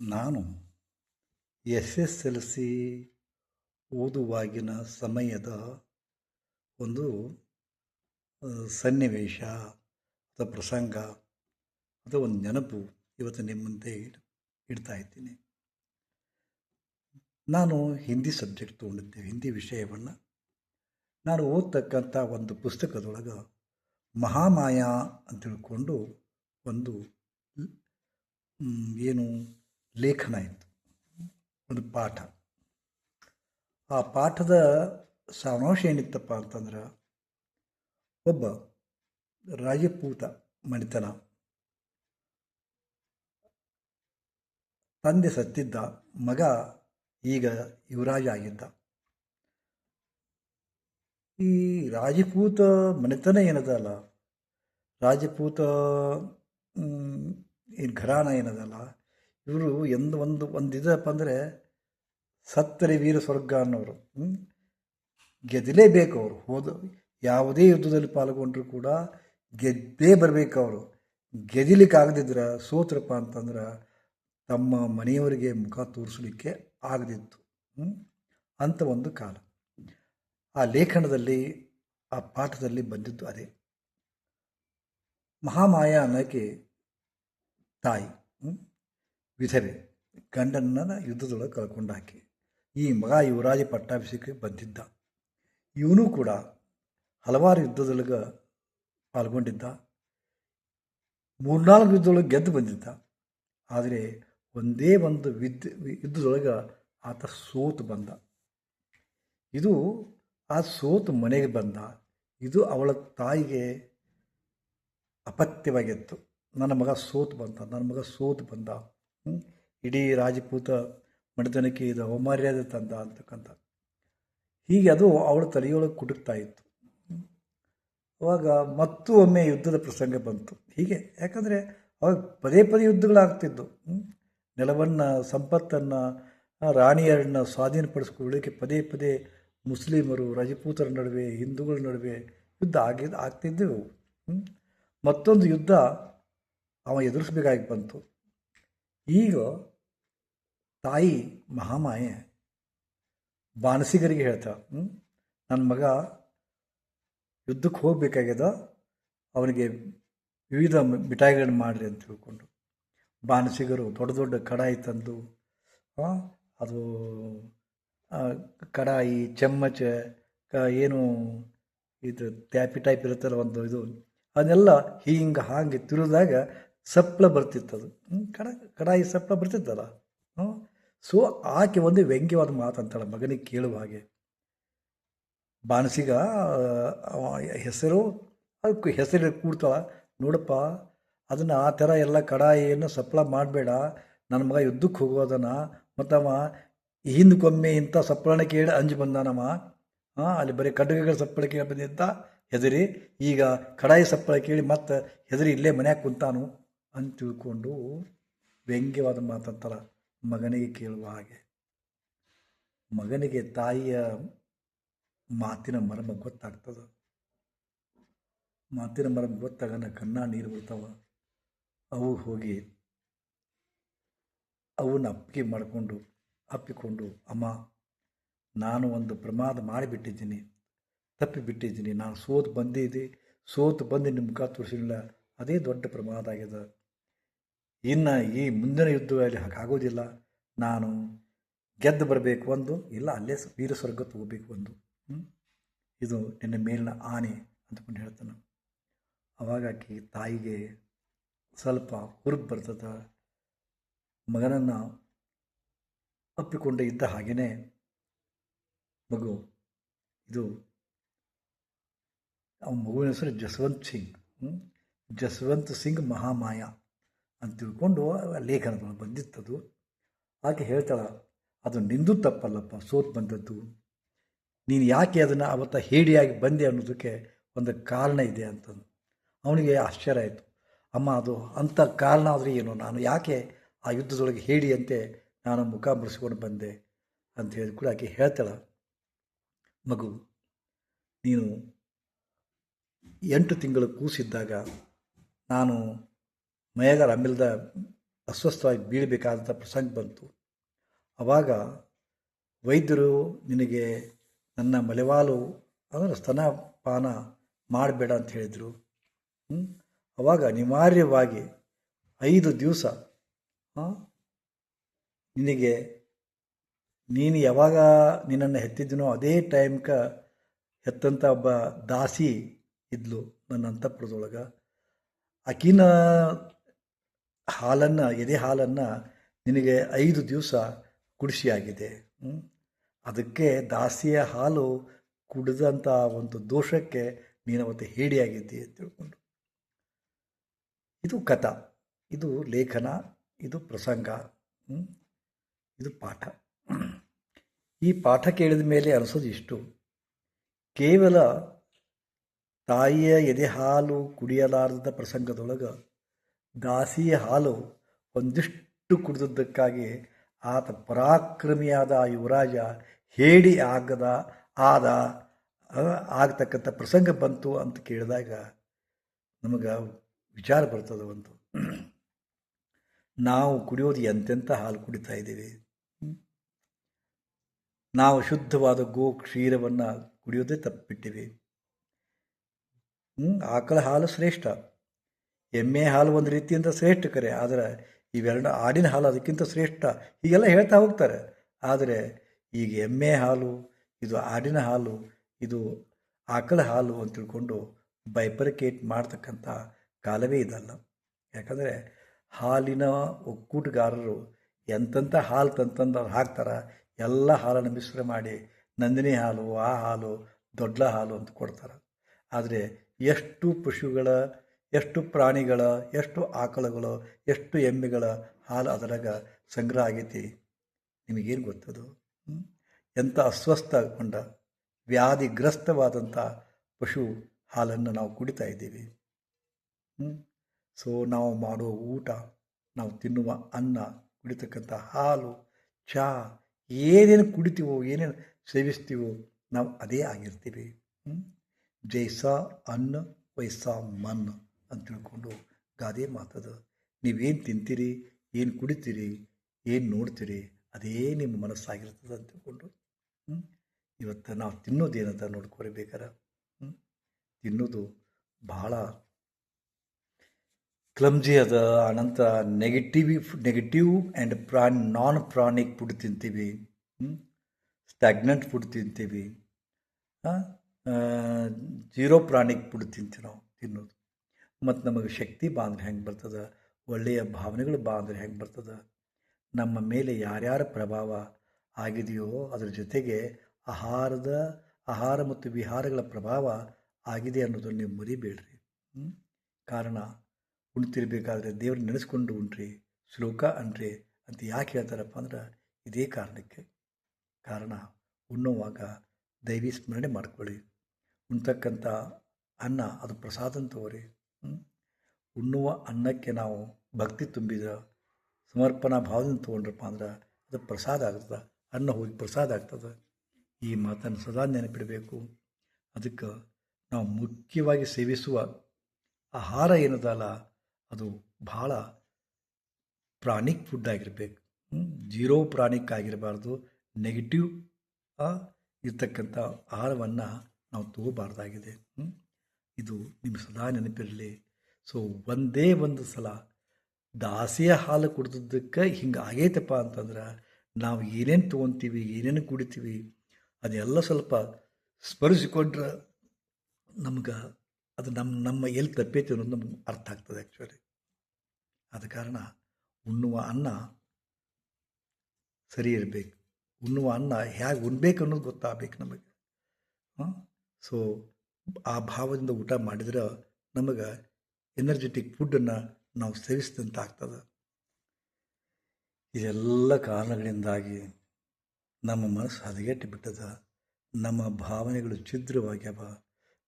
ನಾನು S S L C ಓದುವಾಗಿನ ಸಮಯದ ಒಂದು ಸನ್ನಿವೇಶ ಅಥವಾ ಪ್ರಸಂಗ ಅಥವಾ ಒಂದು ನೆನಪು ಇವತ್ತು ನಿಮ್ಮ ಮುಂದೆ ಇಡ್- ಇಡ್ತಾ ಇದ್ದೀನಿ. ನಾನು ಹಿಂದಿ ಸಬ್ಜೆಕ್ಟ್ ತೊಗೊಂಡಿದ್ದೆ ಹಿಂದಿ ವಿಷಯವನ್ನು. ನಾನು ಓದ್ತಕ್ಕಂಥ ಒಂದು ಪುಸ್ತಕದೊಳಗೆ ಮಹಾಮಾಯ ಅಂತ ತಿಳ್ಕೊಂಡು ಒಂದು ಏನು ಲೇಖನ ಇತ್ತು ಒಂದು ಪಾಠ. ಆ ಪಾಠದ ಸಾರಾಂಶ ಏನಿತ್ತಪ್ಪ ಅಂತಂದ್ರೆ ಒಬ್ಬ ರಾಜಪೂತ ಮಣಿತನ ತಂದೆ ಸತ್ತಿದ್ದ ಮಗ ಈಗ ಯುವರಾಜ ಆಗಿದ್ದ. ಈ ರಾಜಪೂತ ಮನೆತನ ಏನದಲ್ಲ? ರಾಜಪೂತ ಏನು ಘರಾನ ಏನದಲ್ಲ? ಇವರು ಎಂದು ಒಂದು ಒಂದು ಇದಪ್ಪ ಅಂದರೆ ಸತ್ತರೆ ವೀರ ಸ್ವರ್ಗ ಅನ್ನೋರು? ಗೆದ್ದಲೇಬೇಕು ಅವರು. ಹೋದ ಯಾವುದೇ ಯುದ್ಧದಲ್ಲಿ ಪಾಲ್ಗೊಂಡ್ರು ಕೂಡ ಗೆದ್ದೇ ಬರಬೇಕು ಅವರು. ಗೆದಿಲಿಕ್ಕೆ ಆಗದಿದ್ರೆ ಸೋತ್ರಪ್ಪ ಅಂತಂದ್ರೆ ತಮ್ಮ ಮನೆಯವರಿಗೆ ಮುಖ ತೋರಿಸಲಿಕ್ಕೆ ಆಗದಿತ್ತು ಅಂತ ಒಂದು ಕಾಲ. ಆ ಲೇಖನದಲ್ಲಿ, ಆ ಪಾಠದಲ್ಲಿ ಬಂದಿದ್ದು ಅದೇ. ಮಹಾಮಾಯ ಅನ್ನೋಕ್ಕೆ ತಾಯಿ ವಿಧವೆ ಗಂಡನನ್ನ ಯುದ್ಧದೊಳಗೆ ಕಳ್ಕೊಂಡು ಹಾಕಿ. ಈ ಮಗ ಯುವರಾಜ ಪಟ್ಟಾಭಿಷೇಕಕ್ಕೆ ಬಂದಿದ್ದ. ಇವನು ಕೂಡ ಹಲವಾರು ಯುದ್ಧದೊಳಗೆ ಪಾಲ್ಗೊಂಡಿದ್ದ. ಮೂರ್ನಾಲ್ಕು ಯುದ್ಧದೊಳಗೆ ಗೆದ್ದು ಬಂದಿದ್ದ. ಆದರೆ ಒಂದೇ ಒಂದು ವಿದ್, ಯುದ್ಧದೊಳಗೆ ಆತ ಸೋತು ಬಂದ. ಇದು ಆ ಸೋತು ಮನೆಗೆ ಬಂದ. ಇದು ಅವಳ ತಾಯಿಗೆ ಅಪತ್ಯವಾಗಿತ್ತು. ನನ್ನ ಮಗ ಸೋತು ಬಂದ, ನನ್ನ ಮಗ ಸೋತು ಬಂದ? ಇಡೀ ರಾಜಪೂತ ಮಡಿತನಕ್ಕೆ ಇದು ಅವಮರ್ಯಾದೆ ತಂದ ಅಂತಕ್ಕಂಥ. ಹೀಗೆ ಅದು ಅವಳ ತಲೆಯೊಳಗೆ ಕುಟುಕ್ತಾ ಇತ್ತು. ಅವಾಗ ಮತ್ತೂ ಒಮ್ಮೆ ಯುದ್ಧದ ಪ್ರಸಂಗ ಬಂತು. ಹೀಗೆ, ಯಾಕಂದರೆ ಅವಾಗ ಪದೇ ಪದೇ ಯುದ್ಧಗಳಾಗ್ತಿದ್ದು? ನೆಲವನ್ನು, ಸಂಪತ್ತನ್ನು ರಾಣಿಯರನ್ನು ಸ್ವಾಧೀನಪಡಿಸ್ಕೊಳ್ಳೋಕ್ಕೆ ಪದೇ ಪದೇ ಮುಸ್ಲಿಮರು, ರಜಪೂತರ ನಡುವೆ, ಹಿಂದೂಗಳ ನಡುವೆ ಯುದ್ಧ ಆಗಿದ್ದು ಆಗ್ತಿದ್ದೆವು. ಮತ್ತೊಂದು ಯುದ್ಧ ಅವ ಎದುರಿಸ್ಬೇಕಾಗಿ ಬಂತು. ಈಗ ತಾಯಿ ಮಹಾಮಾಯೆ ಬಾಣಸಿಗರಿಗೆ ಹೇಳ್ತಾ ನನ್ನ ಮಗ ಯುದ್ಧಕ್ಕೆ ಹೋಗಬೇಕಾಗ್ಯದ, ಅವನಿಗೆ ವಿವಿಧ ಮಿಠಾಯಿಗಳನ್ನು ಮಾಡಿರಿ ಅಂತ ತಿಳ್ಕೊಂಡು ಬಾಣಸಿಗರು ದೊಡ್ಡ ದೊಡ್ಡ ಕಡಾಯಿ ತಂದು ಅದು ಕಡಾಯಿ ಚಮ್ಮಚ ಏನು ಇದು ತ್ಯಾಪಿ ಟೈಪ್ ಇರುತ್ತಲ್ಲ ಒಂದು ಇದು, ಅದನ್ನೆಲ್ಲ ಹಿಂಗೆ ಹಾಗೆ ತಿರುದಾಗ ಸಪ್ಲ ಬರ್ತಿತ್ತು ಅದು. ಹ್ಮ್, ಕಡ ಕಡಾಯಿ ಸಪ್ಲ ಬರ್ತಿತ್ತಲ್ಲ? ಹ್ಞೂ ಸೊ ಆಕೆ ಒಂದು ವ್ಯಂಗ್ಯವಾದ ಮಾತಂತಾಳೆ ಮಗನಿಗೆ ಕೇಳುವ ಹಾಗೆ. ಬಾಣಸಿಗ ಅವ ಹೆಸರು ಅದಕ್ಕೆ ಹೆಸರು ಕೂಡ್ತಾಳ ನೋಡಪ್ಪ ಅದನ್ನು ಆ ಥರ ಎಲ್ಲ ಕಡಾಯಿಯನ್ನು ಸಪ್ಲ ಮಾಡಬೇಡ ನನ್ನ ಮಗ ಯುದ್ಧಕ್ಕೆ ಹೋಗೋದನ್ನ ಮತ್ತವ ಹಿಂದಕ್ಕೊಮ್ಮೆ ಇಂಥ ಸಪ್ಪಳನ ಕೇಳಿ ಅಂಜು ಬಂದಾನಮ್ಮ ಹಾಂ ಅಲ್ಲಿ ಬರೀ ಕಡ್ಗಗಳ ಸಪ್ಪಳ ಕೇಳಿ ಬಂದಿದ್ದ ಹೆದರಿ ಈಗ ಕಡಾಯಿ ಸಪ್ಪಳ ಕೇಳಿ ಮತ್ತೆ ಹೆದರಿ ಇಲ್ಲೇ ಮನ್ಯಾಗ ಕುಂತಾನು. ಅಂತ ತಿಳ್ಕೊಂಡು ವ್ಯಂಗ್ಯವಾದ ಮಾತಂತಾರ ಮಗನಿಗೆ ಕೇಳುವ ಹಾಗೆ. ಮಗನಿಗೆ ತಾಯಿಯ ಮಾತಿನ ಮರ್ಮ ಗೊತ್ತಾಗ್ತದೆ. ಮಾತಿನ ಮರ್ಮ ಗೊತ್ತಾಗನ ಕಣ್ಣ ನೀರು ಬಿಡ್ತಾವ ಅವು ಹೋಗಿ ಅವನ್ನ ಅಪ್ಪಿಗೆ ಮಾಡಿಕೊಂಡು, ಅಪ್ಪಿಕೊಂಡು, ಅಮ್ಮ, ನಾನು ಒಂದು ಪ್ರಮಾದ ಮಾಡಿಬಿಟ್ಟಿದ್ದೀನಿ, ತಪ್ಪಿಬಿಟ್ಟಿದ್ದೀನಿ, ನಾನು ಸೋತು ಬಂದಿದ್ದೆ ಸೋತು ಬಂದು ನಿಮ್ಮ ಮುಖ ತೋರಿಸಿಲ್ಲ, ಅದೇ ದೊಡ್ಡ ಪ್ರಮಾದ ಆಗಿದೆ. ಇನ್ನು ಈ ಮುಂದಿನ ಯುದ್ಧದಲ್ಲಿ ಹಾಗಾಗೋದಿಲ್ಲ ನಾನು ಗೆದ್ದು ಬರಬೇಕು ಒಂದು, ಇಲ್ಲ ಅಲ್ಲೇ ವೀರ ಸ್ವರ್ಗ ತಗೋಬೇಕು ಒಂದು. ಇದು ನಿನ್ನ ಮೇಲಿನ ಆನೆ ಅಂತಕೊಂಡು ಹೇಳ್ತಾನೆ. ಅವಾಗ ಆಕೆ ತಾಯಿಗೆ ಸ್ವಲ್ಪ ಹುರುಪು ಬರ್ತದ. ಮಗನನ್ನು ಅಪ್ಪಿಕೊಂಡು ಇದ್ದ ಹಾಗೆಯೇ ಮಗು, ಇದು ಅವನ ಮಗುವಿನ ಹೆಸರು ಜಸ್ವಂತ್ ಸಿಂಗ್. ಜಸ್ವಂತ್ ಸಿಂಗ್ ಮಹಾಮಾಯ. ಅಂತ ತಿಳ್ಕೊಂಡು ಆ ಲೇಖನದೊಳಗೆ ಬಂದಿತ್ತದು. ಆಕೆ ಹೇಳ್ತಾಳೆ, ಅದು ನಿಂದು ತಪ್ಪಲ್ಲಪ್ಪ, ಸೋತು ಬಂದದ್ದು. ನೀನು ಯಾಕೆ ಅದನ್ನು ಅವತ್ತ ಹೇಡಿಯಾಗಿ ಬಂದೆ ಅನ್ನೋದಕ್ಕೆ ಒಂದು ಕಾರಣ ಇದೆ ಅಂತಂದು. ಅವನಿಗೆ ಆಶ್ಚರ್ಯ ಆಯಿತು. ಅಮ್ಮ, ಅದು ಅಂಥ ಕಾರಣ ಆದರೆ ಏನು? ನಾನು ಯಾಕೆ ಆ ಯುದ್ಧದೊಳಗೆ ಹೇಳಿಯಂತೆ ನಾನು ಮುಖ ಮುಡಿಸ್ಕೊಂಡು ಬಂದೆ ಅಂತ ಹೇಳಿ ಕೂಡ ಆಕೆ ಹೇಳ್ತಾಳೆ, ಮಗು, ನೀನು ಎಂಟು ತಿಂಗಳು ಕೂಸಿದ್ದಾಗ ನಾನು ಮೈಯಾಗ ಅಮ್ಮಿಲ್ದ ಅಸ್ವಸ್ಥವಾಗಿ ಬೀಳಬೇಕಾದಂಥ ಪ್ರಸಂಗ ಬಂತು. ಆವಾಗ ವೈದ್ಯರು ನಿನಗೆ ನನ್ನ ಮಲೆವಾಲು ಅಂದರೆ ಸ್ತನಪಾನ ಮಾಡಬೇಡ ಅಂತ ಹೇಳಿದರು. ಆವಾಗ ಅನಿವಾರ್ಯವಾಗಿ ಐದು ದಿವಸ ನಿನಗೆ, ನೀನು ಯಾವಾಗ ನಿನ್ನನ್ನು ಹೆತ್ತಿದ್ದೀನೋ ಅದೇ ಟೈಮ್ಕ ಹೆತ್ತಂಥ ಒಬ್ಬ ದಾಸಿ ಇದ್ಲು ನನ್ನ ಅಂತಃಪುರದೊಳಗೆ. ಆಕಿನ ಹಾಲನ್ನು, ಎದೆ ಹಾಲನ್ನು ನಿನಗೆ ಐದು ದಿವಸ ಕುಡಿಸಿಯಾಗಿದೆ? ಅದಕ್ಕೆ ದಾಸಿಯ ಹಾಲು ಕುಡಿದಂಥ ಒಂದು ದೋಷಕ್ಕೆ ನೀನು ಅವತ್ತು ಹೇಡಿಯಾಗಿದ್ದಿ ಅಂತ ತಿಳ್ಕೊಂಡು. ಇದು ಕಥಾ. ಇದು ಲೇಖನ. ಇದು ಪ್ರಸಂಗ? ಇದು ಪಾಠ. ಈ ಪಾಠ ಕೇಳಿದ ಮೇಲೆ ಅನಿಸೋದು ಇಷ್ಟು. ಕೇವಲ ತಾಯಿಯ ಎದೆ ಹಾಲು ಕುಡಿಯಲಾರದ ಪ್ರಸಂಗದೊಳಗೆ ದಾಸಿಯ ಹಾಲು ಒಂದಿಷ್ಟು ಕುಡಿದದ್ದಕ್ಕಾಗಿ ಆತ ಪರಾಕ್ರಮಿಯಾದ ಯುವರಾಜ ಹೇಳಿ ಆಗದ, ಆದ ಆಗತಕ್ಕಂಥ ಪ್ರಸಂಗ ಬಂತು ಅಂತ ಕೇಳಿದಾಗ ನಮಗೆ ವಿಚಾರ ಬರ್ತದೆ ಒಂದು. ನಾವು ಕುಡಿಯೋದು ಎಂತೆಂಥ ಹಾಲು ಕುಡಿತಾ ಇದ್ದೀವಿ? ನಾವು ಶುದ್ಧವಾದ ಗೋ ಕ್ಷೀರವನ್ನು ಕುಡಿಯೋದೇ ತಪ್ಪಿಟ್ಟಿವಿ. ಆಕಳ ಹಾಲು ಶ್ರೇಷ್ಠ. ಎಮ್ಮೆ ಹಾಲು ಒಂದು ರೀತಿಯಿಂದ ಶ್ರೇಷ್ಠ ಕರೆ. ಆದರೆ ಇವೆರಡು ಆಡಿನ ಹಾಲು ಅದಕ್ಕಿಂತ ಶ್ರೇಷ್ಠ. ಹೀಗೆಲ್ಲ ಹೇಳ್ತಾ ಹೋಗ್ತಾರೆ. ಆದರೆ ಈಗ ಎಮ್ಮೆ ಹಾಲು, ಇದು ಆಡಿನ ಹಾಲು, ಇದು ಆಕಳ ಹಾಲು ಅಂತ ತಿಳ್ಕೊಂಡು ಬೈಪರಿಕೇಟ್ ಮಾಡ್ತಕ್ಕಂಥ ಕಾಲವೇ ಇದಲ್ಲ. ಯಾಕಂದರೆ ಹಾಲಿನ ಒಕ್ಕೂಟಗಾರರು ಎಂತೆಂಥ ಹಾಲು ತಂತಂದು ಅವ್ರು ಹಾಕ್ತಾರೆ, ಎಲ್ಲ ಹಾಲನ್ನು ಮಿಶ್ರ ಮಾಡಿ ನಂದಿನಿ ಹಾಲು, ಆ ಹಾಲು, ದೊಡ್ಡ ಹಾಲು ಅಂತ ಕೊಡ್ತಾರೆ. ಆದರೆ ಎಷ್ಟು ಪಶುಗಳ ಎಷ್ಟು ಪ್ರಾಣಿಗಳ, ಎಷ್ಟು ಆಕಳುಗಳು, ಎಷ್ಟು ಎಮ್ಮೆಗಳ ಹಾಲು ಅದರಾಗ ಸಂಗ್ರಹ ಆಗೈತಿ? ನಿಮಗೇನು ಗೊತ್ತದು? ಎಂಥ ಅಸ್ವಸ್ಥಗೊಂಡ ವ್ಯಾಧಿಗ್ರಸ್ತವಾದಂಥ ಪಶು ಹಾಲನ್ನು ನಾವು ಕುಡಿತಾ ಇದ್ದೀವಿ. ಸೊ, ನಾವು ಮಾಡುವ ಊಟ, ನಾವು ತಿನ್ನುವ ಅನ್ನ, ಕುಡಿತಕ್ಕಂಥ ಹಾಲು ಚಹಾ ಏನೇನು ಕುಡಿತೀವೋ, ಏನೇನು ಸೇವಿಸ್ತೀವೋ, ನಾವು ಅದೇ ಆಗಿರ್ತೀವಿ. ಜೈಸ ಅನ್ನ, ವೈಸಾ ಮನ್. ಅಂತ ತಿಳ್ಕೊಂಡು ಗಾದೆ ಮಾತದ ನೀವೇನು ತಿಂತೀರಿ, ಏನು ಕುಡಿತೀರಿ, ಏನು ನೋಡ್ತೀರಿ, ಅದೇ ನಿಮ್ಮ ಮನಸ್ಸಾಗಿರ್ತದೆ ಅಂತ ತಿಳ್ಕೊಂಡು? ಇವತ್ತು ನಾವು ತಿನ್ನೋದೇನಂತ ನೋಡ್ಕೊರಿ ಬೇಕಾರೆ? ತಿನ್ನೋದು ಭಾಳ ಕ್ಲಮ್ಜಿ ಅದ ಅನಂತರ ನೆಗೆಟಿವ್ ನೆಗೆಟಿವ್ ಆ್ಯಂಡ್ ಪ್ರಾನ್ ನಾನ್ ಪ್ರಾಣಿಕ್ ಫುಡ್ ತಿಂತೀವಿ ಸ್ಟ್ಯಾಗ್ನೆಂಟ್ ಫುಡ್ ತಿಂತೀವಿ ಜೀರೋ ಪ್ರಾಣಿಕ್ ಫುಡ್ ತಿಂತೀವಿ ನಾವು ತಿನ್ನೋದು ಮತ್ತು ನಮಗೆ ಶಕ್ತಿ ಬಾ ಹೆಂಗೆ ಬರ್ತದೆ? ಒಳ್ಳೆಯ ಭಾವನೆಗಳು ಬಾ ಅಂದ್ರೆ ಹೆಂಗೆ ಬರ್ತದೆ? ನಮ್ಮ ಮೇಲೆ ಯಾರ್ಯಾರ ಪ್ರಭಾವ ಆಗಿದೆಯೋ ಅದರ ಜೊತೆಗೆ ಆಹಾರದ, ಆಹಾರ ಮತ್ತು ವಿಹಾರಗಳ ಪ್ರಭಾವ ಆಗಿದೆ ಅನ್ನೋದನ್ನು ನೀವು ಮರಿಬೇಡ್ರಿ? ಕಾರಣ, ಉಣ್ತಿರ್ಬೇಕಾದ್ರೆ ದೇವ್ರು ನೆನೆಸ್ಕೊಂಡು ಉಣ್ರಿ, ಶ್ಲೋಕ ಅನ್ರಿ ಅಂತ ಯಾಕೆ ಹೇಳ್ತಾರಪ್ಪ ಅಂದ್ರೆ ಇದೇ ಕಾರಣಕ್ಕೆ. ಕಾರಣ, ಉಣ್ಣುವಾಗ ದೈವಿ ಸ್ಮರಣೆ ಮಾಡ್ಕೊಳ್ಳಿ. ಉಣ್ತಕ್ಕಂಥ ಅನ್ನ ಅದು ಪ್ರಸಾದ? ಉಣ್ಣುವ ಅನ್ನಕ್ಕೆ ನಾವು ಭಕ್ತಿ ತುಂಬಿದ ಸಮರ್ಪಣಾ ಭಾವದಿಂದ ತೊಗೊಂಡ್ರಪ್ಪ ಅಂದ್ರೆ ಅದು ಪ್ರಸಾದ ಆಗ್ತದೆ. ಅನ್ನ ಹೋಗಿ ಪ್ರಸಾದ ಆಗ್ತದೆ. ಈ ಮಾತನ್ನು ಸದಾ ನೆನಪಿಡಬೇಕು. ಅದಕ್ಕೆ ನಾವು ಮುಖ್ಯವಾಗಿ ಸೇವಿಸುವ ಆಹಾರ ಏನದಲ್ಲ, ಅದು ಭಾಳ ಪ್ರಾಣಿಕ್ ಫುಡ್ ಆಗಿರಬೇಕು. ಜೀರೋ ಪ್ರಾಣಿಕ್ ಆಗಿರಬಾರ್ದು. ನೆಗೆಟಿವ್ ಇರ್ತಕ್ಕಂಥ ಆಹಾರವನ್ನು ನಾವು ತಗೋಬಾರ್ದಾಗಿದೆ? ಇದು ನಿಮ್ಮ ಸದಾ ನೆನಪಿರಲಿ. ಸೊ ಒಂದೇ ಒಂದು ಸಲ ದಾಸಿಯ ಹಾಲು ಕುಡ್ದದ್ದಕ್ಕೆ ಹಿಂಗೆ ಆಗೈತಪ್ಪ ಅಂತಂದ್ರೆ ನಾವು ಏನೇನು ತೊಗೊತೀವಿ, ಏನೇನು ಕುಡಿತೀವಿ, ಅದೆಲ್ಲ ಸ್ವಲ್ಪ ಸ್ಮರಿಸಿಕೊಂಡ್ರೆ ನಮ್ಗೆ ಅದು ನಮ್ಮ ನಮ್ಮ ಎಲ್ಲಿ ತಪ್ಪೈತಿ ಅನ್ನೋದು ನಮ್ಗೆ ಅರ್ಥ ಆಗ್ತದೆ ಆ್ಯಕ್ಚುಲಿ ಆದ ಕಾರಣ ಉಣ್ಣುವ ಅನ್ನ ಸರಿ ಇರಬೇಕು. ಉಣ್ಣುವ ಅನ್ನ ಹೇಗೆ ಉಣ್ಬೇಕು ಅನ್ನೋದು ಗೊತ್ತಾಗಬೇಕು ನಮಗೆ. ಸೊ ಆ ಭಾವದಿಂದ ಊಟ ಮಾಡಿದ್ರೆ ನಮಗೆ ಎನರ್ಜೆಟಿಕ್ ಫುಡ್ಡನ್ನು ನಾವು ಸೇವಿಸಿದಂತ ಆಗ್ತದೆ ಇದೆಲ್ಲ ಕಾರಣಗಳಿಂದಾಗಿ ನಮ್ಮ ಮನಸ್ಸು ಹದಗೆಟ್ಟು ಬಿಟ್ಟದ. ನಮ್ಮ ಭಾವನೆಗಳು ಛಿದ್ರವಾಗ್ಯವ.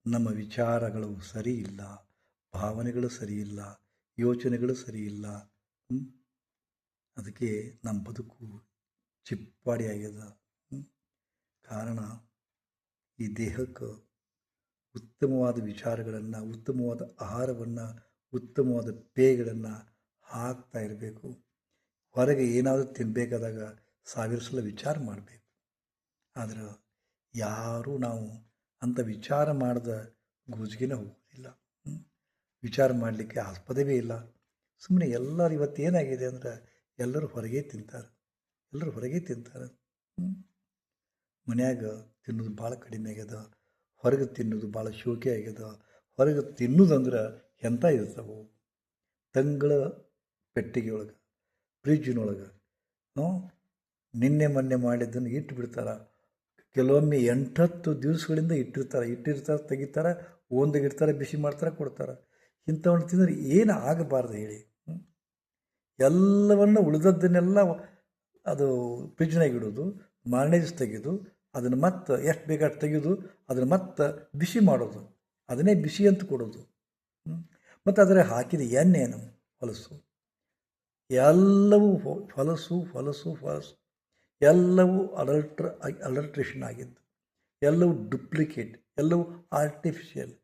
ನಮ್ಮ ವಿಚಾರಗಳು ಸರಿ ಇಲ್ಲ. ಭಾವನೆಗಳು ಸರಿ ಇಲ್ಲ. ಯೋಚನೆಗಳು ಸರಿ ಇಲ್ಲ. ಅದಕ್ಕೆ ನಮ್ಮ ಬದುಕು ಚಿಪ್ಪಾಡಿ ಆಗ್ಯದ. ಕಾರಣ ಈ ದೇಹಕ್ಕೆ ಉತ್ತಮವಾದ ವಿಚಾರಗಳನ್ನು, ಉತ್ತಮವಾದ ಆಹಾರವನ್ನು, ಉತ್ತಮವಾದ ಪೇಯಗಳನ್ನು ಹಾಕ್ತಾ ಇರಬೇಕು. ಹೊರಗೆ ಏನಾದರೂ ತಿನ್ನಬೇಕಾದಾಗ ಸಾವಿರ ಸಲ ವಿಚಾರ ಮಾಡಬೇಕು. ಆದ್ರೆ ಯಾರೂ ನಾವು ಅಂಥ ವಿಚಾರ ಮಾಡಿದ ಗೂಜಿಗೆನೇ ಹೋಗೋದಿಲ್ಲ. ವಿಚಾರ ಮಾಡಲಿಕ್ಕೆ ಆಸ್ಪದವೇ ಇಲ್ಲ. ಸುಮ್ಮನೆ ಎಲ್ಲರೂ ಇವತ್ತು ಏನಾಗಿದೆ ಅಂದ್ರೆ ಎಲ್ಲರೂ ಹೊರಗೆ ತಿಂತಾರೆ. ಎಲ್ಲರೂ ಹೊರಗೆ ತಿಂತಾರೆ? ಮನ್ಯಾಗ ತಿನ್ನೋದು ಭಾಳ ಕಡಿಮೆ ಆಗ್ಯದ. ಹೊರಗೆ ತಿನ್ನೋದು ಭಾಳ ಶೋಕಿ ಆಗ್ಯದ. ಹೊರಗೆ ತಿನ್ನೋದಂದ್ರೆ ಎಂಥ ಇರ್ತಾವೆ? ತಂಗಳ ಪೆಟ್ಟಿಗೆ ಒಳಗೆ ಫ್ರಿಜ್ಜಿನೊಳಗೆ ನಿನ್ನೆ ಮೊನ್ನೆ ಮಾಡಿದ್ದನ್ನು ಇಟ್ಟು ಬಿಡ್ತಾರೆ. ಕೆಲವೊಮ್ಮೆ ಎಂಟತ್ತು ದಿವಸಗಳಿಂದ ಇಟ್ಟಿರ್ತಾರೆ. ಇಟ್ಟಿರ್ತಾರೆ, ತೆಗಿತಾರೆ, ಒಂದಿಗಿಡ್ತಾರೆ, ಬಿಸಿ ಮಾಡ್ತಾರೆ, ಕೊಡ್ತಾರೆ. ಇಂಥವನ್ನು ತಿಂದರೆ ಏನು ಆಗಬಾರ್ದು ಹೇಳಿ? ಎಲ್ಲವನ್ನು ಉಳಿದದ್ದನ್ನೆಲ್ಲ ಅದು ಫ್ರಿಜ್ನಾಗಿಡೋದು ಇಡೋದು ಮಾರನೇ ದಿವಸ ತೆಗೆದು ಅದನ್ನು ಮತ್ತೆ ಎಷ್ಟು ಬೇಗ ತೆಗೆದು ಅದನ್ನು ಮತ್ತೆ ಬಿಸಿ ಮಾಡೋದು. ಅದನ್ನೇ ಬಿಸಿ ಅಂತ ಕೊಡೋದು. ಮತ್ತು ಅದರ ಹಾಕಿದ ಎಣ್ಣೆನು ಹೊಲಸು. ಎಲ್ಲವೂ ಹೊಲಸು ಹೊಲಸು ಹೊಲಸು. ಎಲ್ಲವೂ ಅಡಲ್ಟ್ರ ಅಡಲ್ಟ್ರೇಷನ್ ಆಗಿದ್ದು ಎಲ್ಲವೂ ಡುಪ್ಲಿಕೇಟ್, ಎಲ್ಲವೂ ಆರ್ಟಿಫಿಷಿಯಲ್.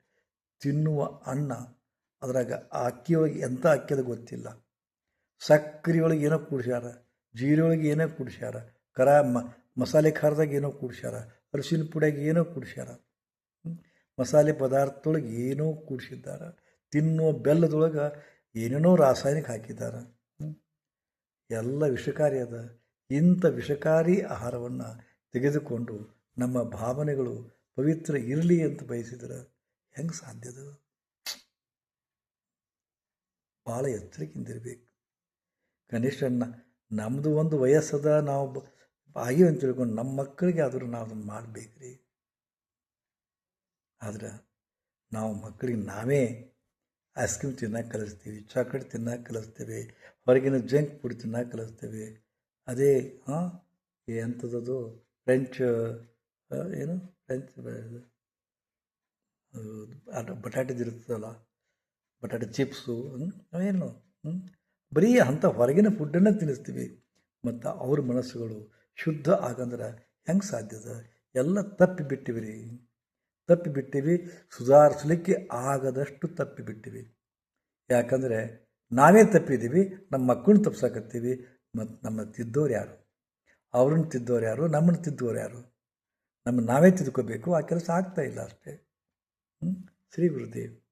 ತಿನ್ನುವ ಅನ್ನ ಅದರಾಗ ಅಕ್ಕಿಯೊಳಗೆ ಎಂಥ ಅಕ್ಕಿದ ಗೊತ್ತಿಲ್ಲ. ಸಕ್ಕರೆ ಒಳಗೆ ಏನೋ ಕುಡಿಸ್ಯಾರ, ಜೀರೆ ಒಳಗೆ ಏನೋ ಕುಡಿಸ್ಯಾರ ಮ ಮಸಾಲೆ ಖಾರದಾಗ ಏನೋ ಕೂಡ್ಸ್ಯಾರ, ಅರಿಶಿನ ಪುಡಿಯಾಗ ಏನೋ ಕೂಡ್ಸ್ಯಾರ ಮಸಾಲೆ ಪದಾರ್ಥದೊಳಗೆ ಏನೋ ಕೂಡಿಸಿದ್ದಾರೆ ತಿನ್ನುವ ಬೆಲ್ಲದೊಳಗೆ ಏನೇನೋ ರಾಸಾಯನಿಕ ಹಾಕಿದ್ದಾರೆ ಎಲ್ಲ ವಿಷಕಾರಿ ಅದ. ಇಂಥ ವಿಷಕಾರಿ ಆಹಾರವನ್ನು ತೆಗೆದುಕೊಂಡು ನಮ್ಮ ಭಾವನೆಗಳು ಪವಿತ್ರ ಇರಲಿ ಅಂತ ಬಯಸಿದ್ರೆ ಹೆಂಗೆ ಸಾಧ್ಯದ ಭಾಳ ಎಚ್ಚರಿಕೆಯಿಂದಿರಬೇಕು. ಕನಿಷ್ಠ ನಮ್ಮದು ಒಂದು ವಯಸ್ಸದ ನಾವು ಆಗಿವೆ ಅಂತ ತಿಳ್ಕೊಂಡು ನಮ್ಮ ಮಕ್ಕಳಿಗೆ ಆದರೂ ನಾವು ಅದನ್ನು ಮಾಡಬೇಕು ರೀ ಆದ್ರೆ ನಾವು ಮಕ್ಕಳಿಗೆ ನಾವೇ ಐಸ್ ಕ್ರೀಮ್ ತಿನ್ನೋಕೆ ಕಲಿಸ್ತೀವಿ ಚಾಕ್ಲೇಟ್ ತಿನ್ನೋಕೆ ಕಲಿಸ್ತೇವೆ, ಹೊರಗಿನ ಜಂಕ್ ಫುಡ್ ತಿನ್ನೋಕೆ ಕಲಿಸ್ತೇವೆ. ಅದೇ, ಹಾಂ ಎಂಥದ್ದು ಫ್ರೆಂಚ್ ಏನು ಫ್ರೆಂಚ್ ಬಟಾಟೆದಿರ್ತದಲ್ಲ ಬಟಾಟೆ ಚಿಪ್ಸು ಏನು ಹ್ಞೂ ಬರೀ ಅಂಥ ಹೊರಗಿನ ಫುಡ್ಡನ್ನು ತಿನ್ನಿಸ್ತೀವಿ. ಮತ್ತು ಅವ್ರ ಮನಸ್ಸುಗಳು ಶುದ್ಧ ಆಗಂದ್ರೆ ಹೆಂಗೆ ಸಾಧ್ಯದ ಎಲ್ಲ ತಪ್ಪಿ ಬಿಟ್ಟಿವಿ ರೀ. ತಪ್ಪಿ ಬಿಟ್ಟಿವಿ ಸುಧಾರಿಸ್ಲಿಕ್ಕೆ ಆಗದಷ್ಟು ತಪ್ಪಿ ಬಿಟ್ಟಿವಿ ಯಾಕಂದರೆ ನಾವೇ ತಪ್ಪಿದ್ದೀವಿ ನಮ್ಮ ಮಕ್ಕಳನ್ನ ತಪ್ಪಿಸಕತ್ತೀವಿ ಮತ್ತು ನಮ್ಮ ತಿದ್ದೋರು ಯಾರು? ಅವ್ರನ್ನ ತಿದ್ದೋರು ಯಾರು? ನಮ್ಮನ್ನು ತಿದ್ದೋರು ಯಾರು? ನಮ್ಮ ನಾವೇ ತಿದ್ಕೋಬೇಕು, ಆ ಕೆಲಸ ಆಗ್ತಾ ಇಲ್ಲ ಅಷ್ಟೇ. ಶ್ರೀ ಗುರುದೇವ್.